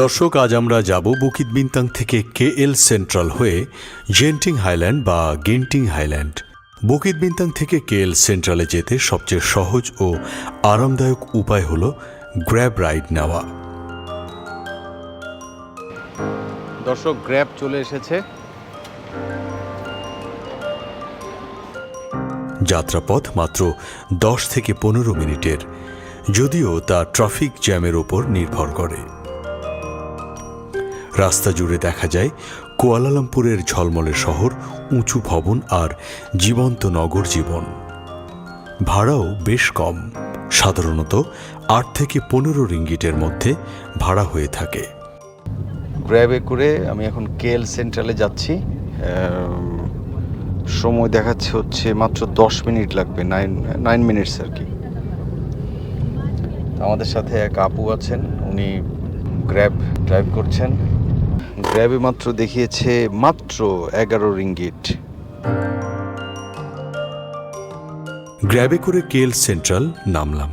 দর্শক আজ আমরা যাব বুকিত বিন্তাং থেকে কে এল সেন্ট্রাল হয়ে জেন্টিং হাইল্যান্ড বা গেন্টিং হাইল্যান্ড। বুকিত বিন্তাং থেকে কে এল সেন্ট্রালে যেতে সবচেয়ে সহজ ও আরামদায়ক উপায় হল গ্র্যাব রাইড নেওয়া। দর্শক গ্র্যাব চলে এসেছে। যাত্রাপথ মাত্র দশ থেকে পনেরো মিনিটের যদিও তা ট্রাফিক জ্যামের ওপর নির্ভর করে। রাস্তা জুড়ে দেখা যায় কুয়ালালামপুরের ঝলমলে শহর, উঁচু ভবন আর জীবন্ত নগর জীবন। ভাড়াও বেশ কম। সাধারণত আট থেকে পনেরো রিঙ্গিটের মধ্যে ভাড়া হয়ে থাকে। গ্র্যাবে করে আমি এখন কেএল সেন্ট্রালে যাচ্ছি। সময় দেখাচ্ছে হচ্ছে মাত্র দশ মিনিট লাগবে নাইন নাইন মিনিটস আর কি। আমাদের সাথে এক আপু আছেন, উনি গ্র্যাব ড্রাইভ করছেন। গ্র্যাবে মাত্র দেখিয়েছে মাত্র এগারো রিঙ্গিট গ্র্যাবে করে কেল সেন্ট্রাল নামলাম।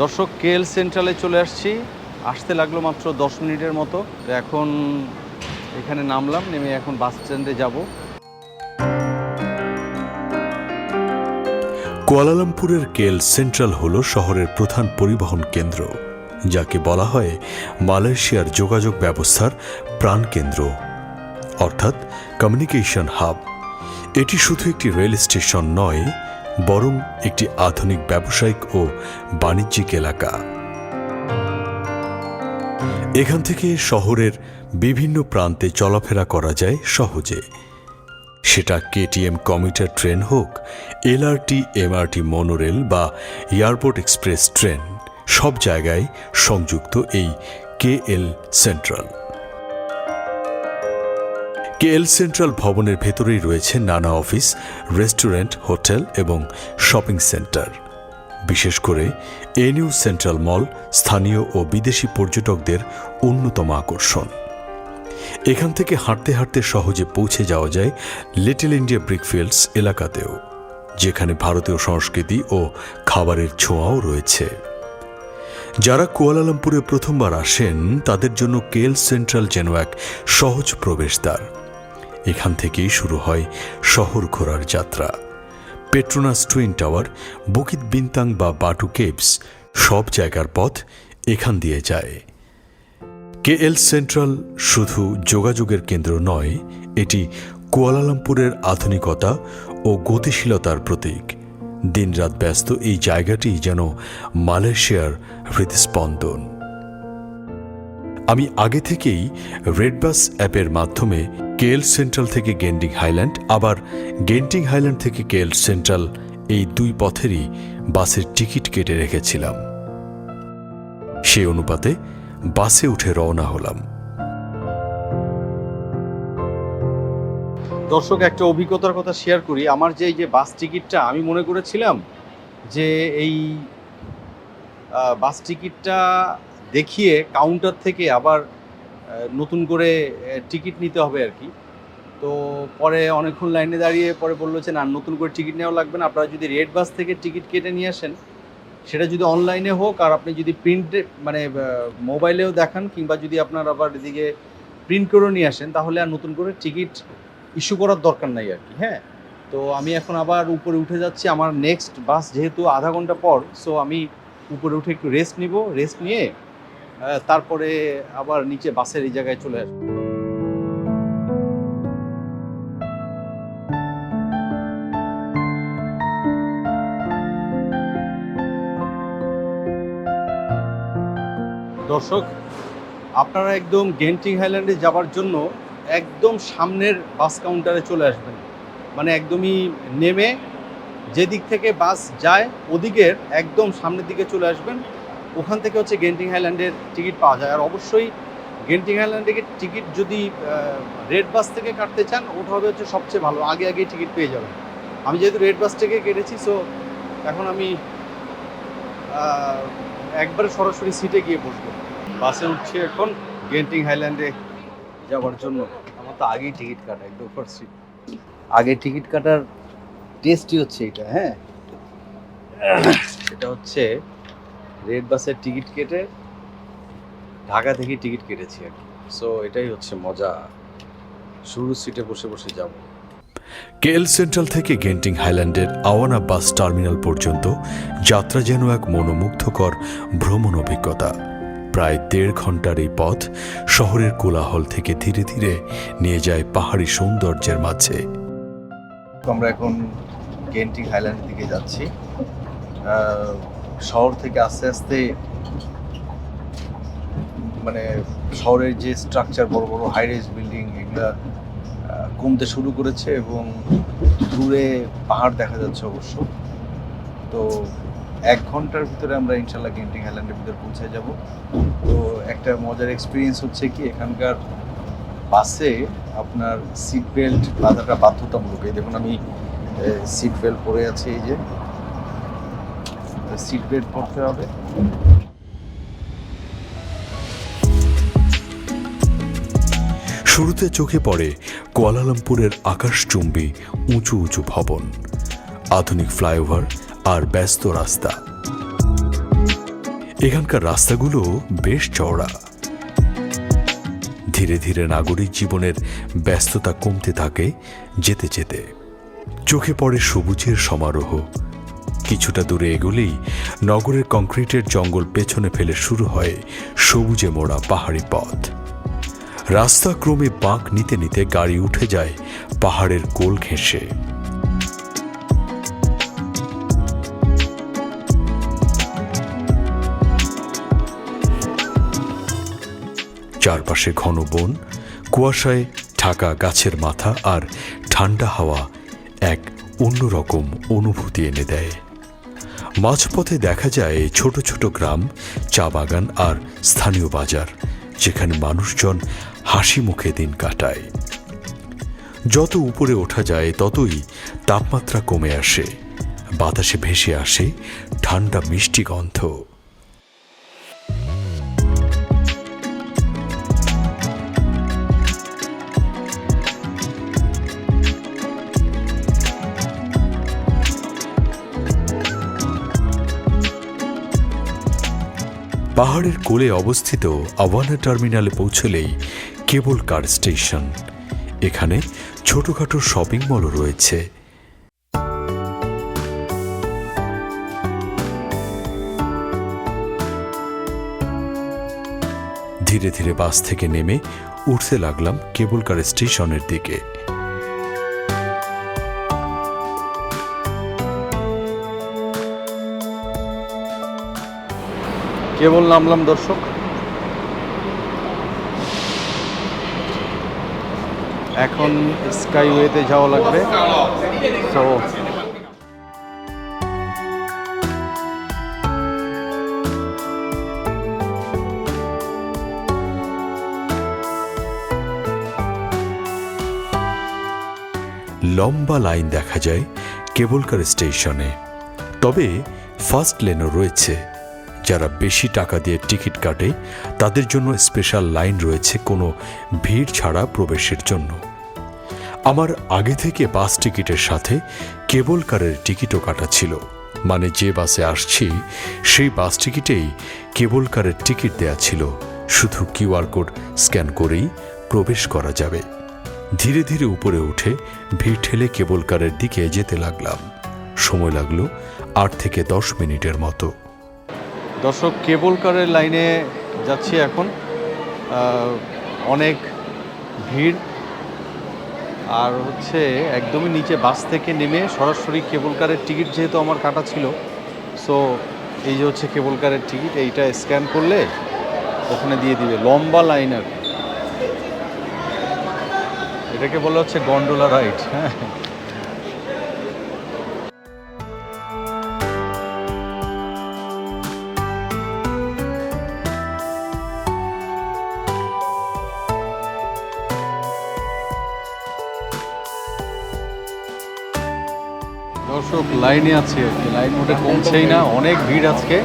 দর্শক কেএল সেন্ট্রালে চলে আসছি। আসতে লাগল মাত্র দশ মিনিটের মতো। তো এখন এখানে নামলাম নেমে এখন বাস স্ট্যান্ডে যাব। কুয়ালালামপুরের কেল সেন্ট্রাল হল শহরের প্রধান পরিবহন কেন্দ্র, যাকে বলা হয় মালয়েশিয়ার যোগাযোগ ব্যবস্থার প্রাণকেন্দ্র, অর্থাৎ কমিউনিকেশন হাব এটি শুধু একটি রেল স্টেশন নয়, বরং একটি আধুনিক ব্যবসায়িক ও বাণিজ্যিক এলাকা। এখান থেকে শহরের বিভিন্ন প্রান্তে চলাফেরা করা যায় সহজে। সেটা কেটিএম কমিউটার ট্রেন হোক, এলআরটি, এমআরটি মনোরেল বা এয়ারপোর্ট এক্সপ্রেস ট্রেন, সব জায়গায় সংযুক্ত এই কেএল সেন্ট্রাল। কেএল সেন্ট্রাল ভবনের ভেতরেই রয়েছে নানা অফিস, রেস্টুরেন্ট, হোটেল এবং শপিং সেন্টার। বিশেষ করে এনিউ সেন্ট্রাল মল স্থানীয় ও বিদেশি পর্যটকদের অন্যতম আকর্ষণ। এখান থেকে হাঁটতে হাঁটতে সহজে পৌঁছে যাওয়া যায় লিটল ইন্ডিয়া ব্রিকফিল্ডস এলাকাতেও, যেখানে ভারতীয় সংস্কৃতি ও খাবারের ছোঁয়াও রয়েছে। যারা কুয়ালালামপুরে প্রথমবার আসেন, তাদের জন্য কেল সেন্ট্রাল যেন এক সহজ প্রবেশদ্বার। এখান থেকেই শুরু হয় শহর ঘোরার যাত্রা। Petronas twin tower Bukit Bintang বা বাটু কেভস সব জায়গার পথ এখান দিয়ে যায়। কেএল সেন্ট্রাল শুধু যোগাযোগের কেন্দ্র নয়, এটি কুয়ালালামপুরের আধুনিকতা ও গতিশীলতার প্রতীক। দিনরাত ব্যস্ত এই জায়গাটি যেন মালয়েশিয়ার হৃদস্পন্দন। আমি আগে থেকেই রেডবাস অ্যাপের মাধ্যমে কেএল সেন্ট্রাল থেকে গেন্ডিং হাইল্যান্ড, আবার গেন্টিং হাইল্যান্ড থেকে কেএল সেন্ট্রাল এই দুই পথেরই বাসের টিকিট কেটে রেখেছিলাম। সে অনুপাতে বাসে উঠে রওনা হলাম। দর্শক, একটা অভিজ্ঞতার কথা শেয়ার করি। আমার যে এই যে বাস টিকিটটা আমি মনে করেছিলাম যে এই বাস টিকিটটা দেখিয়ে কাউন্টার থেকে আবার নতুন করে টিকিট নিতে হবে আর কি। তো পরে অনেকক্ষণ লাইনে দাঁড়িয়ে পরে বলল যে, না, নতুন করে টিকিট নেওয়া লাগবে না। আপনারা যদি রেড বাস থেকে টিকিট কেটে নিয়ে আসেন সেটা যদি অনলাইনে হোক আর আপনি যদি প্রিন্টে মানে মোবাইলেও দেখান কিংবা যদি আপনার আবার এদিকে প্রিন্ট করেও নিয়ে আসেন, তাহলে আর নতুন করে টিকিট ইস্যু করার দরকার নাই আর কি হ্যাঁ? তো আমি এখন আবার উপরে উঠে যাচ্ছি, আমার নেক্সট বাস যেহেতু আধা ঘণ্টা পর সো আমি উপরে উঠে একটু রেস্ট নিব রেস্ট নিয়ে তারপরে আবার নিচে বাসের এই জায়গায় চলে আসব। দর্শক, আপনারা একদম গেন্টিং হাইল্যান্ডে যাওয়ার জন্য একদম সামনের বাস কাউন্টারে চলে আসবেন। মানে একদমই নেমে যেদিক থেকে বাস যায়, ওদিকের একদম সামনের দিকে চলে আসবেন। ওখান থেকে হচ্ছে গেন্টিং হাইল্যান্ডের টিকিট পাওয়া যায়। আর অবশ্যই গেন্টিং হাইল্যান্ডের টিকিট যদি রেড বাস থেকে কাটতে চান, ওটা হবে হচ্ছে সবচেয়ে ভালো। আগে আগে টিকিট পেয়ে যাবেন। আমি যেহেতু রেড বাস থেকে কেটেছি সো এখন আমি একবারে সরাসরি সিটে গিয়ে বসবো। বাসে উঠছি এখন, গেন্টিং হাইল্যান্ডে যাওয়ার জন্য। আমার তো আগেই টিকিট কাটা, একদম করছি আগে টিকিট কাটার টেস্টই হচ্ছে এটা হ্যাঁ? এটা হচ্ছে, রেড বাসের টিকিট কেটে, ঢাকা থেকে টিকিট কেটেছি আর কি। সো এটাই হচ্ছে মজা। শুরু সিটে বসে বসে যাব। কেএল সেন্ট্রাল থেকে গেন্টিং হাইল্যান্ডের আওয়ানা বাস টার্মিনাল পর্যন্ত যাত্রা যেন এক মনোমুগ্ধকর ভ্রমণ অভিজ্ঞতা। প্রায় দেড় ঘণ্টার এই পথ শহরের কোলাহল থেকে ধীরে ধীরে নিয়ে যায় পাহাড়ি সৌন্দর্যের মাঝে। আমরা এখন গেন্টিং হাইল্যান্ডের দিকে যাচ্ছি। শহর থেকে আস্তে আস্তে মানে শহরের যে স্ট্রাকচার বড় বড় হাই রেজ বিল্ডিং এগুলা কমতে শুরু করেছে এবং দূরে পাহাড় দেখা যাচ্ছে অবশ্য। তো এক ঘণ্টার ভিতরে আমরা ইনশাল্লাহ গেন্টিং হাইল্যান্ডের ভিতরে পৌঁছে যাব। তো একটা মজার এক্সপিরিয়েন্স হচ্ছে কি, এখানকার বাসে আপনার সিট বেল্ট বাঁধাটা বাধ্যতামূলক। এই দেখুন আমি সিট বেল্ট পরে আছি এই যে। সিট বেল্ট পরতে হবে। শুরুতে চোখে পড়ে কুয়ালালামপুরের আকাশচুম্বী উঁচু উঁচু ভবন। আধুনিক ফ্লাইওভার আর ব্যস্ত রাস্তা। এখানকার রাস্তাগুলো বেশ চওড়া। ধীরে ধীরে নাগরিক জীবনের ব্যস্ততা কমতে থাকে যেতে যেতে। চোখে পড়ে সবুজের সমারোহ। কিছুটা দূরে এগোলেই নগরের কংক্রিটের জঙ্গল পেছনে ফেলে শুরু হয় সবুজে মোড়া পাহাড়ি পথ। রাস্তা ক্রমে বাঁক নিতে নিতে গাড়ি উঠে যায় পাহাড়ের কোল ঘেঁষে। চারপাশে ঘন বন, কুয়াশায় ঢাকা গাছের মাথা আর ঠান্ডা হাওয়া এক অন্যরকম অনুভূতি এনে দেয়। মাঝপথে দেখা যায় ছোট ছোট গ্রাম, চা বাগান আর স্থানীয় বাজার, যেখানে মানুষজন হাসি মুখে দিন কাটায়। যত উপরে ওঠা যায়, ততই তাপমাত্রা কমে আসে। বাতাসে ভেসে আসে ঠান্ডা মিষ্টি গন্ধ। পাহাড়ের কোলে অবস্থিত আওয়ানা টার্মিনালে পৌঁছলেই কেবল কার স্টেশন। এখানে ছোটখাটো শপিং মলও রয়েছে। ধীরে ধীরে বাস থেকে নেমে উঠতে লাগলাম কেবল কার স্টেশনের দিকে। কেবল নামলাম দর্শক। এখন স্কাইওয়েতে যাওয়া লাগবে। তো লম্বা লাইন দেখা যায় কেবলকার স্টেশনে। তবে ফার্স্ট লেনও রয়েছে। যারা বেশি টাকা দিয়ে টিকিট কাটে, তাদের জন্য স্পেশাল লাইন রয়েছে কোনো ভিড় ছাড়া প্রবেশের জন্য। আমার আগে থেকে বাস টিকিটের সাথে কেবল কারের টিকিটও কাটা ছিল। মানে যে বাসে আসছি, সেই বাস টিকিটেই কেবল কারের টিকিট দেয়া ছিল। শুধু কিউআর কোড স্ক্যান করেই প্রবেশ করা যাবে। ধীরে ধীরে উপরে উঠে ভিড় ঠেলে কেবল কারের দিকে যেতে লাগলাম। সময় লাগল আট থেকে দশ মিনিটের মতো। দর্শক, কেবল কারের লাইনে যাচ্ছি এখন। অনেক ভিড়। আর হচ্ছে একদমই নিচে বাস থেকে নেমে সরাসরি কেবল কারের টিকিট যেহেতু আমার কাটা ছিল সো এই যে হচ্ছে কেবল কারের টিকিট, এইটা স্ক্যান করলে ওখানে দিয়ে দিবে। লম্বা লাইন আর এটাকে বলা হচ্ছে গন্ডোলা রাইড। হ্যাঁ। লাইনে আছে আর কি। লাইন মোটে কমছেই না, অনেক ভিড় আজকে।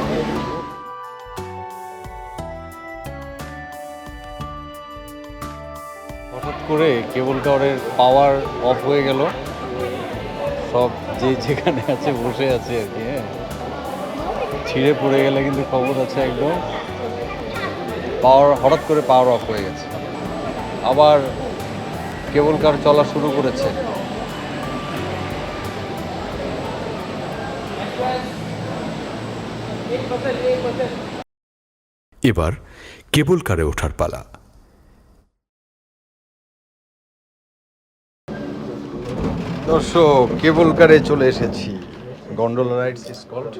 হঠাৎ করে কেবল কারের পাওয়ার অফ হয়ে গেল। সব যে যেখানে আছে, বসে আছে আর কি হ্যাঁ। ছিঁড়ে পড়ে গেলে কিন্তু খবর আছে একদম। পাওয়ার হঠাৎ করে পাওয়ার অফ হয়ে গেছে। আবার কেবল কার চলা শুরু করেছে। এবার কেবল কারে ওঠার পালা। দর্শক কেবল কারে চলে এসেছি। Gondola rides is called.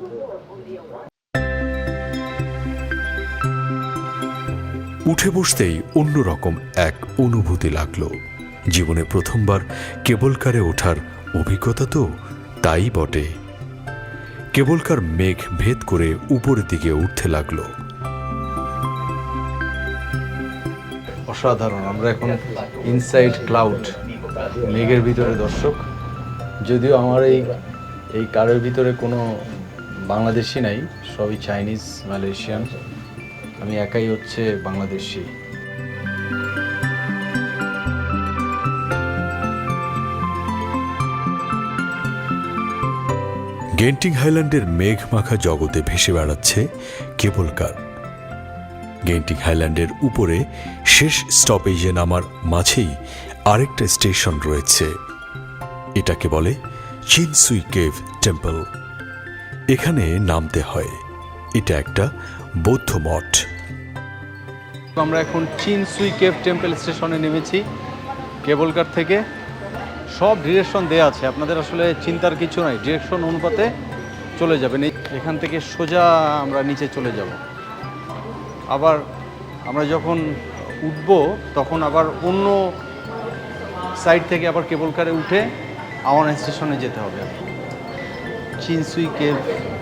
উঠে বসতেই অন্যরকম এক অনুভূতি লাগল। জীবনে প্রথমবার কেবল কারে ওঠার অভিজ্ঞতা তো তাই বটে। কেবল কার মেঘ ভেদ করে উপরের দিকে উঠতে লাগল। অসাধারণ। আমরা এখন ইনসাইড ক্লাউড মেঘের ভিতরে দর্শক। যদিও আমার এই এই কারের ভিতরে কোনো বাংলাদেশি নাই, সবই চাইনিজ মালয়েশিয়ান আমি একাই হচ্ছে বাংলাদেশি। গেন্টিং হাইল্যান্ডের মেঘ মাখা জগতে ভেসে বেড়াচ্ছে কেবল কার গেন্টিং হাইল্যান্ডের উপরে শেষ স্টপেজে নামার মাঝেই আরেকটা স্টেশন রয়েছে। এটাকে বলে চিনসুই কেভ টেম্পল। এখানে নামতে হয়। এটা একটা বৌদ্ধ মঠ। আমরা এখন চিনসুই কেভ টেম্পল স্টেশনে নেমেছি, কেবলকার থেকে। সব ডিরেকশন দেওয়া আছে। আপনাদের আসলে চিন্তার কিছু নাই। ডিরেকশন অনুপাতে চলে যাবেন। এখান থেকে সোজা আমরা নিচে চলে যাব। আবার আমরা যখন উঠব, তখন আবার অন্য সাইড থেকে আবার কেবল কারে উঠে আওয়ান স্টেশনে যেতে হবে। চিনসুই কেভ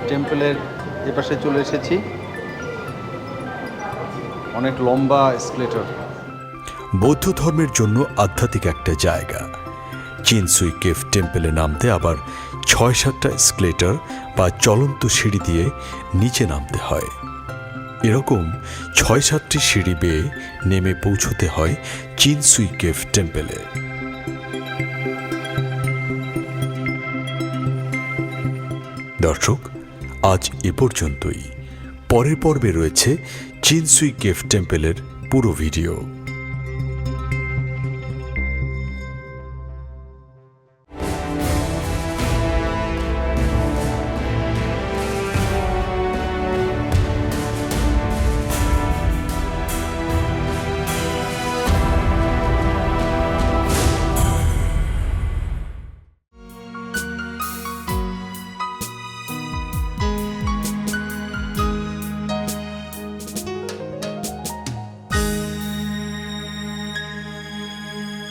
টেম্পলের এপাশে চলে এসেছি। অনেক লম্বা এসকেলেটর বৌদ্ধ ধর্মের জন্য আধ্যাত্মিক একটা জায়গা। চিনসুই কেভ টেম্পেলে নামতে আবার ছয় সাতটা স্কেলেটার বা চলন্ত সিঁড়ি দিয়ে নিচে নামতে হয়। এরকম ছয় সাতটি সিঁড়ি বেয়ে নেমে পৌঁছতে হয় চিনসুই কেভ টেম্পেলে। দর্শক, আজ এ পর্যন্তই। পরের পর্বে রয়েছে চিনসুই কেভ টেম্পেলের পুরো ভিডিও।